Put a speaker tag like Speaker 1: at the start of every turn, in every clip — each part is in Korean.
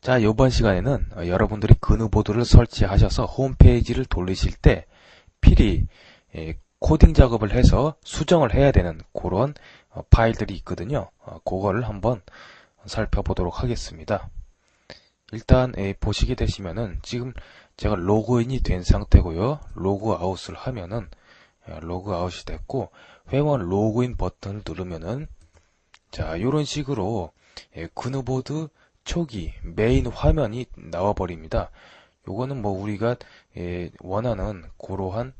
Speaker 1: 자, 이번 시간에는 어, 여러분들이 그누보드를 설치하셔서 홈페이지를 돌리실 때 필히 예, 코딩 작업을 해서 수정을 해야 되는 그런 어, 파일들이 있거든요. 어, 그거를 한번 살펴보도록 하겠습니다. 일단 예, 보시게 되시면은 지금 제가 로그인이 된 상태고요. 로그아웃을 하면은 예, 로그아웃이 됐고 회원 로그인 버튼을 누르면은 자 이런 식으로 예, 그누보드 초기 메인 화면이 나와 버립니다. 요거는 뭐 우리가 예, 원하는 그러한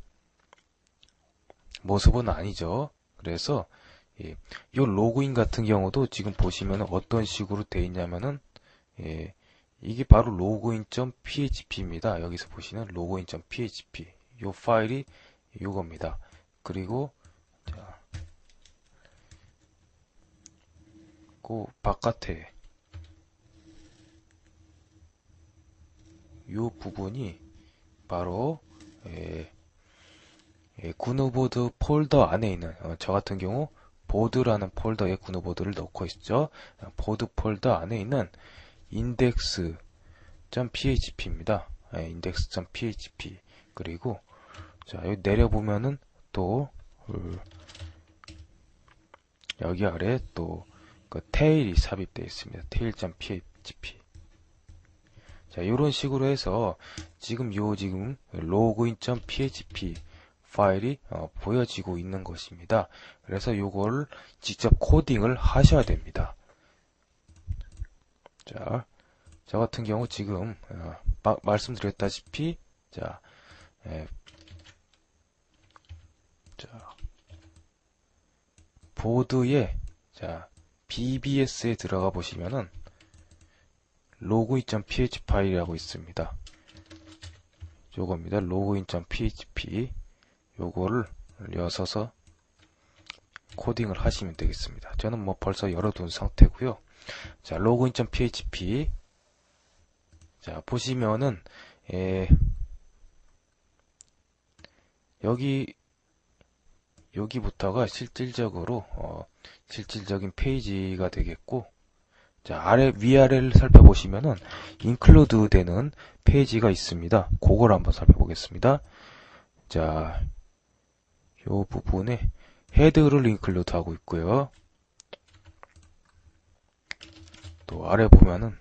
Speaker 1: 모습은 아니죠. 그래서 예, 요 로그인 같은 경우도 지금 보시면 어떤 식으로 돼 있냐면은 예, 이게 바로 login.php입니다. 여기서 보시는 login.php 요 파일이 요겁니다. 그리고 자, 그 바깥에 요 부분이 바로 예, 예, 구누보드 폴더 안에 있는 어, 저 같은 경우 보드라는 폴더에 구누보드를 넣고 있죠. 보드 폴더 안에 있는 index.php입니다. 예, index.php 그리고 자 여기 내려보면은 또 음, 여기 아래 또 그 테일이 삽입되어 있습니다. tail.php 자, 이런 식으로 해서 지금 요 지금 login.php 파일이 어, 보여지고 있는 것입니다. 그래서 요걸 직접 코딩을 하셔야 됩니다. 자, 저 같은 경우 지금 어, 마, 말씀드렸다시피 자, 예, 자 보드에 자 BBS에 들어가 보시면은 login.php 파일이라고 있습니다. 요겁니다. login.php 요거를 여서서 코딩을 하시면 되겠습니다. 저는 뭐 벌써 열어둔 상태고요. 자, login.php 자, 보시면은 에, 여기 여기부터가 실질적으로 어, 실질적인 페이지가 되겠고 자, 아래, 위아래를 살펴보시면은, include 되는 페이지가 있습니다. 그걸 한번 살펴보겠습니다. 자, 요 부분에 헤드를 include 하고 있고요. 또 아래 보면은,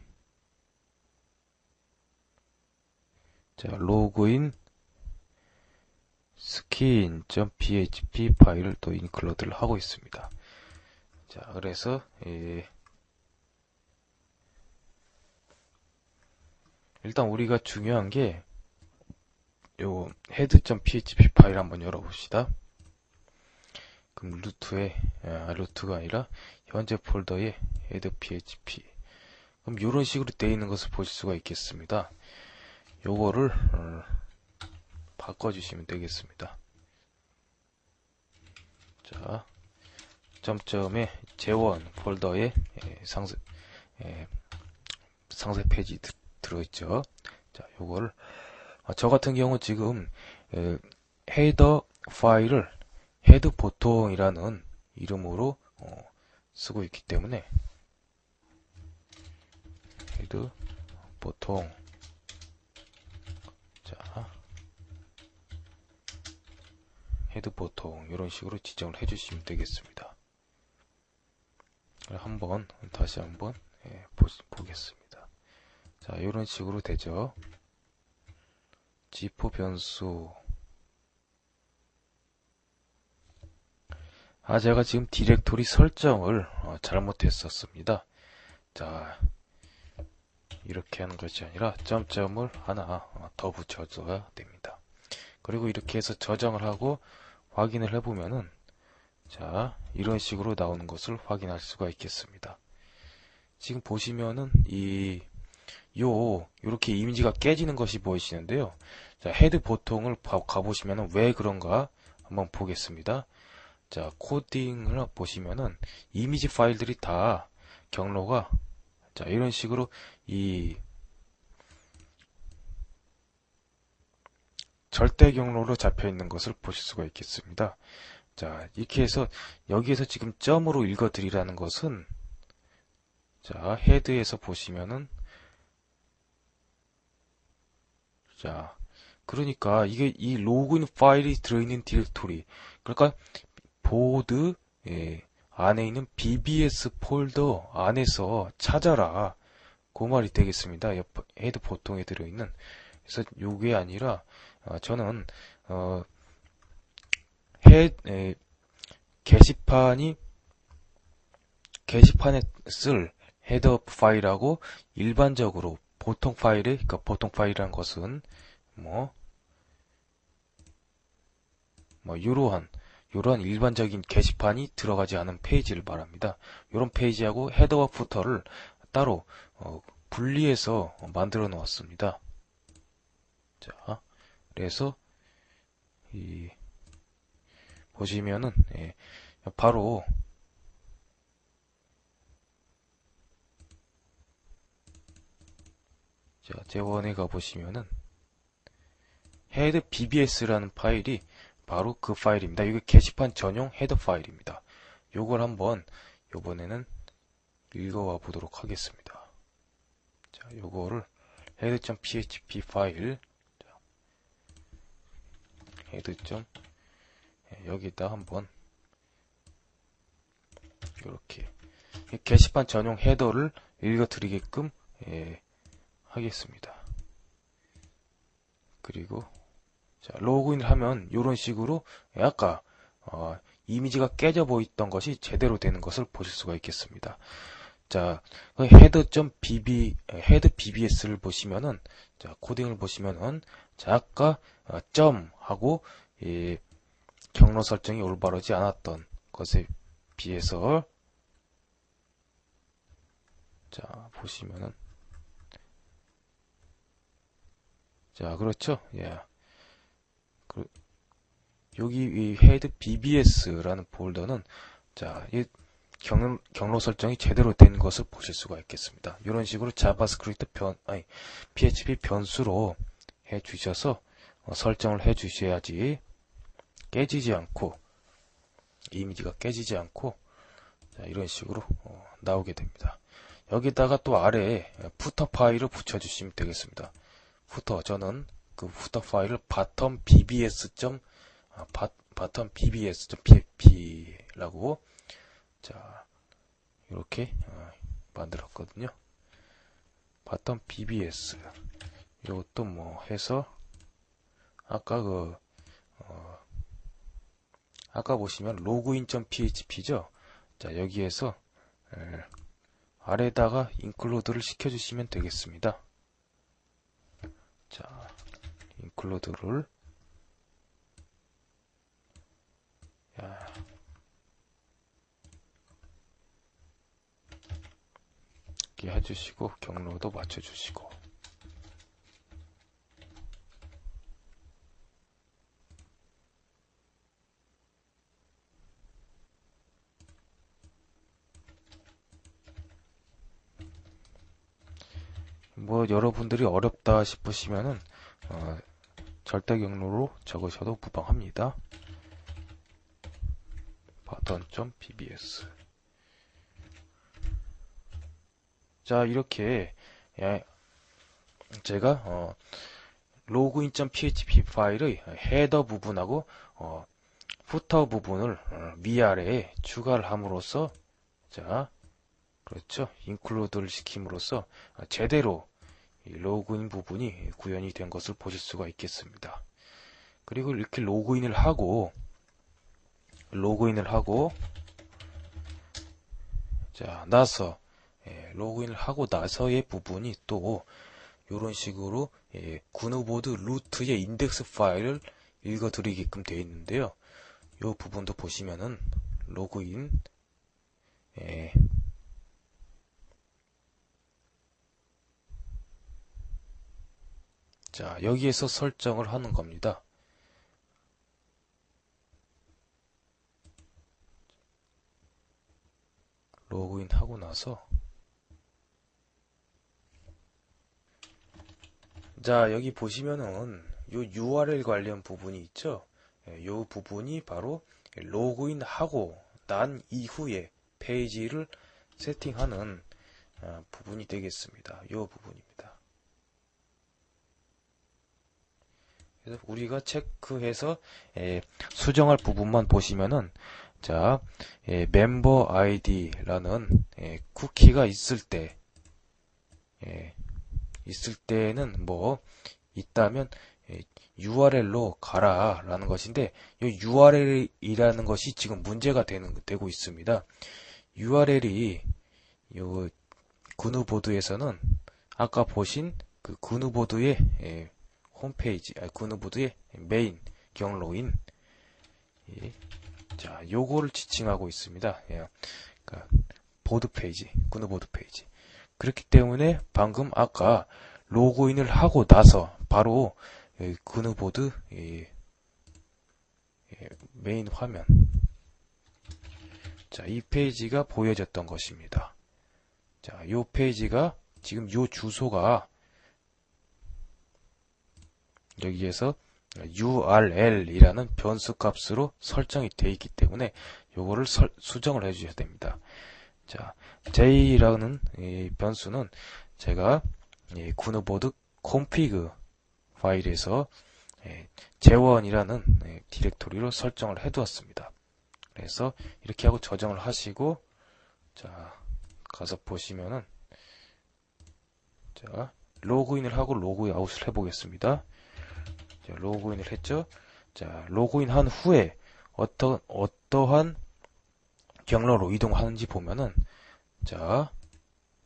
Speaker 1: 자, 로그인 skin.php 파일을 또 include를 하고 있습니다. 자, 그래서, 예, 일단 우리가 중요한 게 요 head.php 파일 한번 열어봅시다. 그럼 루트에 아, 루트가 아니라 현재 폴더에 head.php 그럼 이런 식으로 되어 있는 것을 보실 수가 있겠습니다. 요거를 어, 바꿔주시면 되겠습니다. 자, 점점에 재원 폴더에 예, 상세 예, 상세 페이지 들어있죠. 자, 요거를 아, 저 같은 경우 지금 에, 헤더 파일을 헤드 보통이라는 이름으로 어, 쓰고 있기 때문에 헤드 보통 자 헤드 보통 이런 식으로 지정을 해주시면 되겠습니다. 한번 다시 한번 예, 보, 보겠습니다. 자, 이런 식으로 되죠. 지포 변수. 아, 제가 지금 디렉토리 설정을 어, 잘못했었습니다. 자, 이렇게 하는 것이 아니라 점점을 하나 어, 더 붙여줘야 됩니다. 그리고 이렇게 해서 저장을 하고 확인을 해보면은 자, 이런 식으로 나오는 것을 확인할 수가 있겠습니다. 지금 보시면은 이 요, 요렇게 이미지가 깨지는 것이 보이시는데요. 자, 헤드 보통을 가보시면 왜 그런가 한번 보겠습니다. 자, 코딩을 보시면은 이미지 파일들이 다 경로가 자, 이런 식으로 이 절대 경로로 잡혀 있는 것을 보실 수가 있겠습니다. 자, 이렇게 해서 여기에서 지금 점으로 읽어 드리라는 것은 자, 헤드에서 보시면은 자, 그러니까 이게 이 로그인 파일이 들어있는 디렉토리. 그러니까 보드 예, 안에 있는 BBS 폴더 안에서 찾아라. 그 말이 되겠습니다. 헤드 보통에 들어있는. 그래서 요게 아니라 어, 저는 어, 헤 에, 게시판이 게시판에 쓸 헤더 파일하고 일반적으로 보통 파일이 그러니까 보통 파일이라는 것은 뭐, 뭐, 이러한, 이러한 일반적인 게시판이 들어가지 않은 페이지를 말합니다. 이런 페이지하고 헤더와 푸터를 따로, 어, 분리해서 만들어 놓았습니다. 자, 그래서, 이, 보시면은, 예, 바로, 자, 재원에 가보시면은, 헤드 bbs라는 파일이 바로 그 파일입니다. 이게 게시판 전용 헤더 파일입니다. 요걸 한번 요번에는 읽어와 보도록 하겠습니다. 자, 요거를 head.php 파일 헤드. 예, 여기다 한번 이렇게 게시판 전용 헤더를 읽어드리게끔 예, 하겠습니다. 그리고 자, 로그인을 하면 이런 식으로 아까 어, 이미지가 깨져 보이던 것이 제대로 되는 것을 보실 수가 있겠습니다. 자, 그 head.bb 헤드 bbs를 보시면은 자, 코딩을 보시면은 자, 아까 어, 점 하고 이 경로 설정이 올바르지 않았던 것에 비해서 자, 보시면은 자, 그렇죠? 예. 그, 여기 이 헤드 BBS라는 폴더는 자, 이 경, 경로 설정이 제대로 된 것을 보실 수가 있겠습니다. 이런 식으로 자바스크립트 변, 아니, PHP 변수로 해 주셔서 어, 설정을 해 주셔야지 깨지지 않고 이미지가 깨지지 않고 자, 이런 식으로 어, 나오게 됩니다. 여기다가 또 아래에 푸터 파일을 붙여주시면 되겠습니다. 푸터 저는 그 후터 파일을 바텀 bbs. 아, 바, 바텀 bbs.php라고 자 이렇게 어, 만들었거든요. 바텀 bbs 이것도 뭐 해서 아까 그 어, 아까 보시면 로그인.php죠. 자 여기에서 에, 아래다가 인클로드를 시켜주시면 되겠습니다. 자, 인클로드를 야. 이렇게 해주시고 경로도 맞춰주시고 뭐 여러분들이 어렵다 싶으시면은 어, 절대 경로로 적으셔도 무방합니다. 버튼.bbs 자 이렇게 예, 제가 어, 로그인.php 파일의 헤더 부분하고 어, 후터 부분을 어, 위아래에 추가를 함으로써 자 그렇죠 인클루드를 시킴으로써 제대로 로그인 부분이 구현이 된 것을 보실 수가 있겠습니다. 그리고 이렇게 로그인을 하고 로그인을 하고 자 나서 예, 로그인을 하고 나서의 부분이 또 이런 식으로 예, 구노보드 루트의 인덱스 파일을 읽어드리게끔 되어 있는데요. 이 부분도 보시면은 로그인 예, 자, 여기에서 설정을 하는 겁니다. 로그인 하고 나서 자, 여기 보시면은 요 URL 관련 부분이 있죠. 예, 요 부분이 바로 로그인 하고 난 이후에 페이지를 세팅하는 아, 부분이 되겠습니다. 요 부분입니다. 그래서 우리가 체크해서 예, 수정할 부분만 보시면은 자 예, 멤버 아이디라는 예, 쿠키가 있을 때 예, 있을 때는 뭐 있다면 예, URL로 가라 라는 것인데 이 URL이라는 것이 지금 문제가 되는 되고 있습니다. URL이 요 그누보드에서는 아까 보신 그 그누보드의 예, 홈페이지, 아, 그누보드의 메인 경로인 예, 자 요거를 지칭하고 있습니다. 예, 그러니까 보드 페이지, 그누보드 페이지. 그렇기 때문에 방금 아까 로그인을 하고 나서 바로 예, 그누보드 예, 예, 메인 화면 자, 이 페이지가 보여졌던 것입니다. 자, 이 페이지가 지금 이 주소가 여기에서 url이라는 변수 값으로 설정이 되어 있기 때문에 요거를 설, 수정을 해 주셔야 됩니다. 자, j라는 이 변수는 제가 이 구누보드 config 파일에서 예, 재원이라는 예, 디렉토리로 설정을 해 두었습니다. 그래서 이렇게 하고 저장을 하시고 자 가서 보시면은 자 로그인을 하고 로그아웃을 해보겠습니다. 자, 로그인을 했죠. 자 로그인 한 후에 어떠 어떠한 경로로 이동하는지 보면은 자,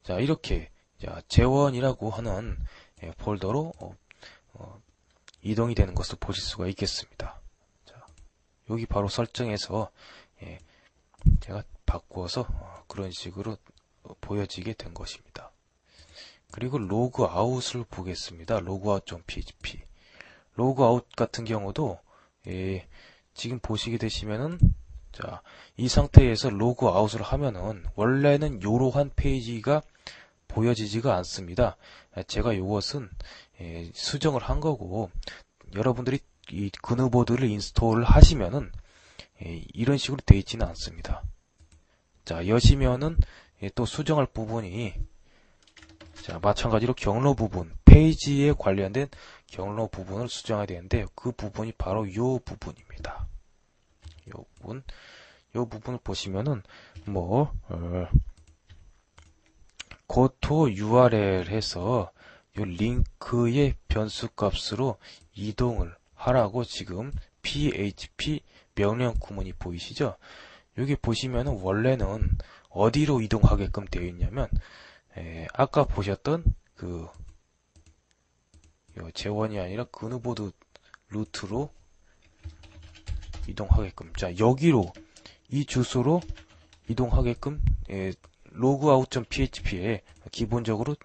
Speaker 1: 자 이렇게 자 재원이라고 하는 예, 폴더로 어, 어, 이동이 되는 것을 보실 수가 있겠습니다. 자, 여기 바로 설정해서 예, 제가 바꾸어서 어, 그런 식으로 보여지게 된 것입니다. 그리고 로그아웃을 보겠습니다. 로그아웃.php 로그아웃 같은 경우도 예, 지금 보시게 되시면은 자, 이 상태에서 로그아웃을 하면은 원래는 이러한 페이지가 보여지지가 않습니다. 제가 이것은 예, 수정을 한 거고 여러분들이 이 그누보드를 인스톨을 하시면은 예, 이런 식으로 되어 있지는 않습니다. 자, 여시면은 예, 또 수정할 부분이 자, 마찬가지로 경로 부분, 페이지에 관련된 경로 부분을 수정해야 되는데 그 부분이 바로 이 부분입니다. 이 부분, 이 부분을 보시면은 뭐 어, 고토 URL 해서 이 링크의 변수 값으로 이동을 하라고 지금 php 명령 구문이 보이시죠? 여기 보시면은 원래는 어디로 이동하게끔 되어 있냐면 에, 아까 보셨던 그 재원이 아니라 그누보드 루트로 이동하게끔 자 여기로 이 주소로 이동하게끔 에, logout.php에 기본적으로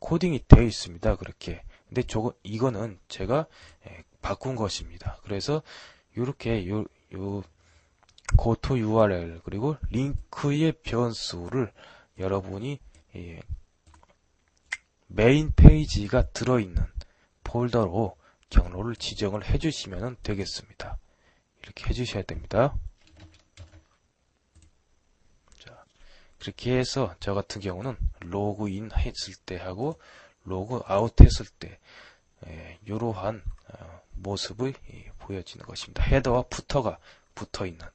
Speaker 1: 코딩이 되어 있습니다. 그렇게 근데 저거 이거는 제가 에, 바꾼 것입니다. 그래서 이렇게 요, 요 고토 URL 그리고 링크의 변수를 여러분이 예, 메인 페이지가 들어있는 폴더로 경로를 지정을 해주시면 되겠습니다. 이렇게 해주셔야 됩니다. 자, 그렇게 해서 저 같은 경우는 로그인 했을 때 하고 로그아웃 했을 때 예, 이러한 어, 모습이 예, 보여지는 것입니다. 헤더와 푸터가 붙어 있는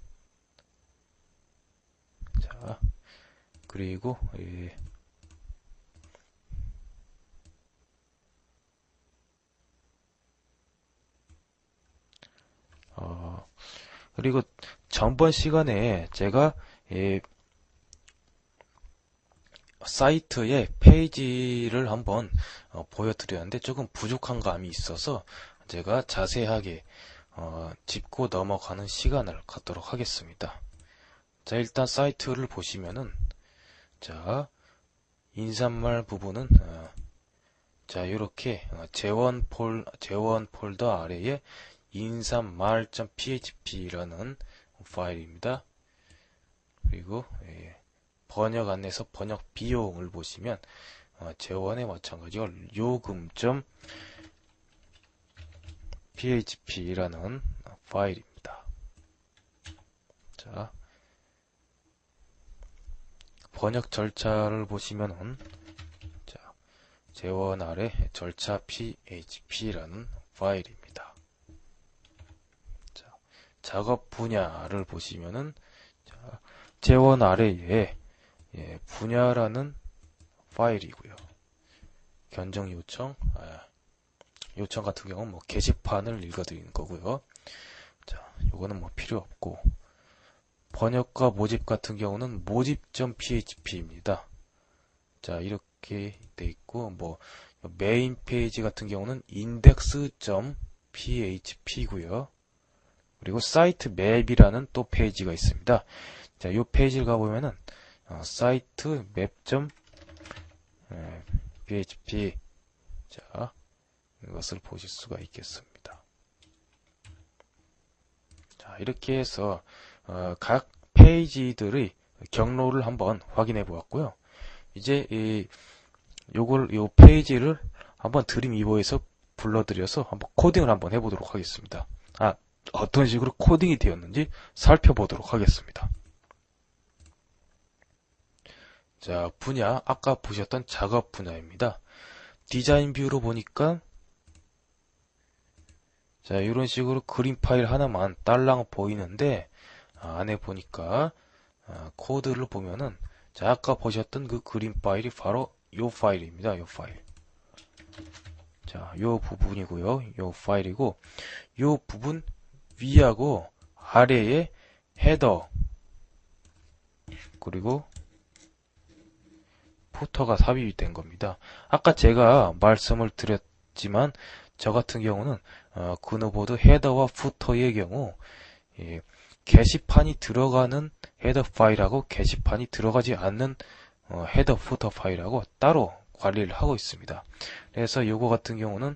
Speaker 1: 자 그리고 어, 그리고 전번 시간에 제가 예, 사이트의 페이지를 한번 어, 보여드렸는데 조금 부족한 감이 있어서 제가 자세하게 어, 짚고 넘어가는 시간을 갖도록 하겠습니다. 자, 일단 사이트를 보시면은, 자, 인사말 부분은, 어, 자, 이렇게 어, 재원 폴, 재원 폴더 아래에 인사말.php라는 파일입니다. 그리고 예, 번역 안에서 번역 비용을 보시면 어, 재원에 마찬가지로 요금.php라는 파일입니다. 자, 번역 절차를 보시면은 자, 재원 아래 절차 php라는 파일입니다. 작업 분야를 보시면은 자, 재원 아래에 예, 분야라는 파일이고요. 견적 요청, 아, 요청 같은 경우는 뭐 게시판을 읽어드리는 거고요. 자, 요거는 뭐 필요 없고 번역과 모집 같은 경우는 모집.php입니다. 자, 이렇게 돼 있고 뭐 메인 페이지 같은 경우는 index.php고요. 그리고 사이트 맵이라는 또 페이지가 있습니다. 자, 이 페이지를 가보면은 어, 사이트 맵.php 자, 이것을 보실 수가 있겠습니다. 자, 이렇게 해서 어, 각 페이지들의 경로를 한번 확인해 보았고요. 이제 이 요걸 요 페이지를 한번 드림 이버에서 불러들여서 한번 코딩을 한번 해보도록 하겠습니다. 아 어떤 식으로 코딩이 되었는지 살펴보도록 하겠습니다. 자 분야 아까 보셨던 작업 분야입니다. 디자인 뷰로 보니까 자 이런 식으로 그림 파일 하나만 딸랑 보이는데 아, 안에 보니까 아, 코드를 보면은 자 아까 보셨던 그 그림 파일이 바로 요 파일입니다. 요 파일. 자, 요 부분이고요. 요 파일이고 요 부분 위하고 아래에 헤더 그리고 포터가 삽입이 된 겁니다. 아까 제가 말씀을 드렸지만 저 같은 경우는 어, 그노보드 헤더와 푸터의 경우 예, 게시판이 들어가는 헤더 파일하고 게시판이 들어가지 않는 어, 헤더 푸터 파일하고 따로 관리를 하고 있습니다. 그래서 요거 같은 경우는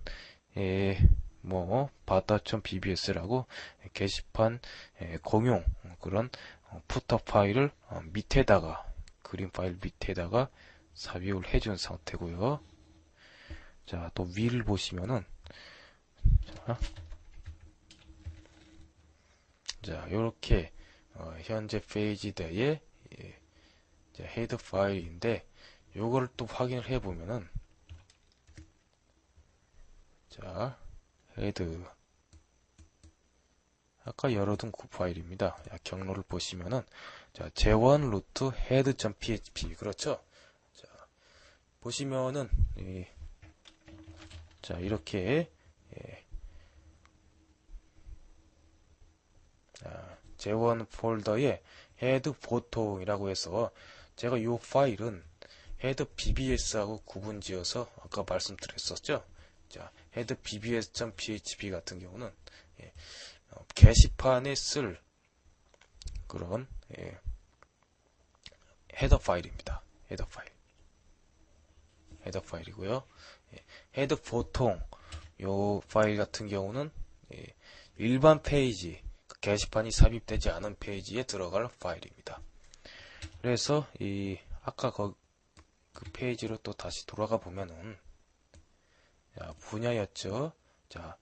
Speaker 1: 예, 뭐 바다.bbs라고 게시판 예, 공용 그런 어, 푸터 파일을 어, 밑에다가 그림 파일 밑에다가 삽입을 해준 상태고요. 자, 또 위를 보시면은 자, 자 요렇게 어, 현재 페이지대에 예, 헤드 파일인데 요걸 또 확인을 해 보면은 자 헤드 아까 열어둔 그 파일입니다. 경로를 보시면은 자 재원 루트 헤드.php 그렇죠? 자 보시면은 이, 자 이렇게 예, 자, 재원 폴더에 헤드 보통이라고 해서 제가 이 파일은 헤드 bbs하고 구분지어서 아까 말씀드렸었죠. 자, 헤드 bbs.php 같은 경우는 예, 어, 게시판에 쓸 그런 예, 헤더 파일입니다. 헤더 파일. 헤더 파일이고요. 예, 헤드 보통 요 파일 같은 경우는 예, 일반 페이지 그 게시판이 삽입되지 않은 페이지에 들어갈 파일입니다. 그래서 이 아까 그, 그 페이지로 또 다시 돌아가 보면은 자, 분야였죠. 자,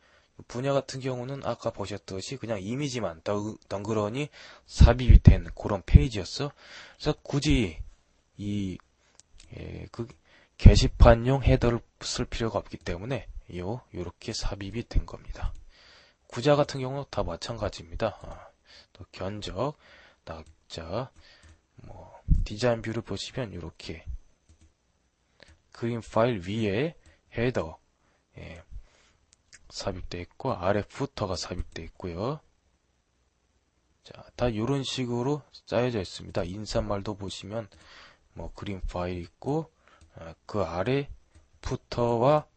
Speaker 1: 분야 같은 경우는 아까 보셨듯이 그냥 이미지만 덩그러니 삽입이 된 그런 페이지였어. 그래서 굳이 이, 예, 그 게시판용 헤더를 쓸 필요가 없기 때문에 요, 요렇게 삽입이 된 겁니다. 구자 같은 경우는 다 마찬가지입니다. 아, 또 견적, 낙자, 뭐 디자인 뷰를 보시면 이렇게 그림 파일 위에 헤더 예, 삽입되어 있고 아래 부터가 삽입되어 있고요. 자, 다 이런 식으로 짜여져 있습니다. 인사말도 보시면 뭐 그림 파일 있고 아, 그 아래 부터와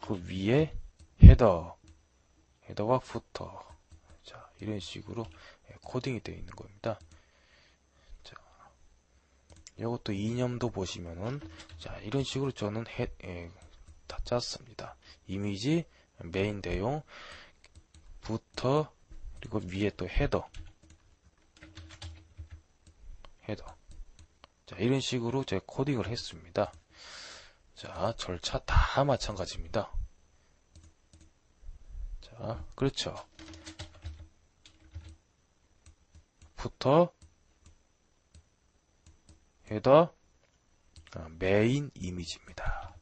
Speaker 1: 그 위에 헤더 헤더와 부터 자 이런 식으로 예, 코딩이 되어 있는 겁니다. 이것도 이념도 보시면은 자 이런 식으로 저는 해, 예, 다 짰습니다. 이미지, 메인 내용, 부터 그리고 위에 또 헤더 헤더 자 이런 식으로 제가 코딩을 했습니다. 자 절차 다 마찬가지입니다. 자 그렇죠. 부터 헤더 어, 메인 이미지입니다.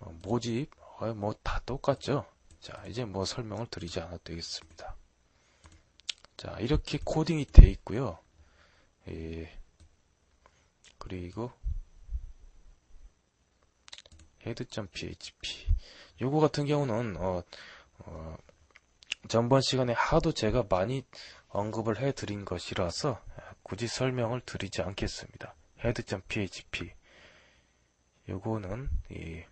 Speaker 1: 자, 뭐 모집 어, 뭐다 똑같죠. 자, 이제 뭐 설명을 드리지 않아도 되겠습니다. 자, 이렇게 코딩이 돼 있고요. 예. 그리고 head.php 요거 같은 경우는 어, 어, 전번 시간에 하도 제가 많이 언급을 해 드린 것이라서 굳이 설명을 드리지 않겠습니다. head.php 요거는 이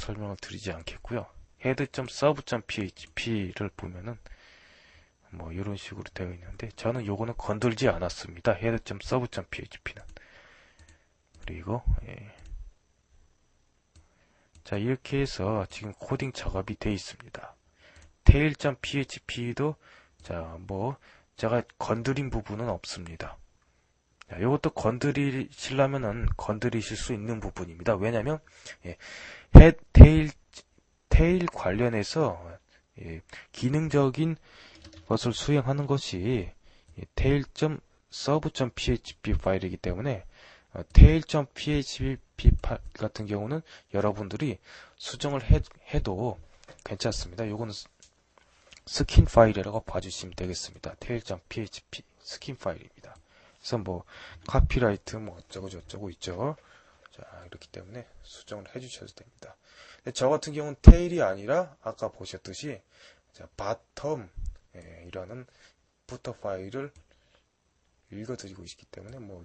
Speaker 1: 설명을 드리지 않겠고요. head.serve.php를 보면은 뭐 이런 식으로 되어 있는데 저는 요거는 건들지 않았습니다. head.serve.php는 그리고 예. 자 이렇게 해서 지금 코딩 작업이 되어 있습니다. tail.php도 자 뭐 제가 건드린 부분은 없습니다. 자, 이것도 건드리시려면은 건드리실 수 있는 부분입니다. 왜냐면 예, 헤, 테일 테일 관련해서 예, 기능적인 것을 수행하는 것이 예, tail.serve.php 파일이기 때문에 어, tail.php 같은 경우는 여러분들이 수정을 해, 해도 괜찮습니다. 요거는 스킨 파일이라고 봐주시면 되겠습니다. tail.php 스킨 파일입니다. 그래서 뭐 카피라이트 뭐 어쩌고 저쩌고 있죠. 자 이렇기 때문에 수정을 해주셔도 됩니다. 저 같은 경우는 테일이 아니라 아까 보셨듯이 자 바텀 예, 이라는 부터 파일을 읽어드리고 있기 때문에 뭐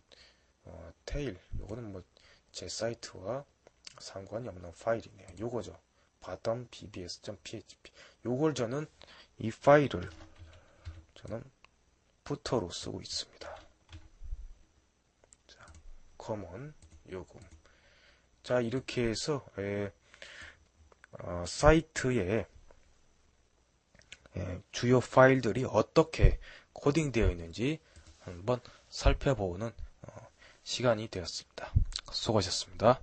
Speaker 1: 어, 테일 요거는 뭐 제 사이트와 상관이 없는 파일이네요. 요거죠. 바텀 bbs.php 요걸 저는 이 파일을 저는 부터로 쓰고 있습니다. 자, common 요금. 자, 이렇게 해서 에, 어, 사이트에 에, 주요 파일들이 어떻게 코딩되어 있는지 한번 살펴보는 어, 시간이 되었습니다. 수고하셨습니다.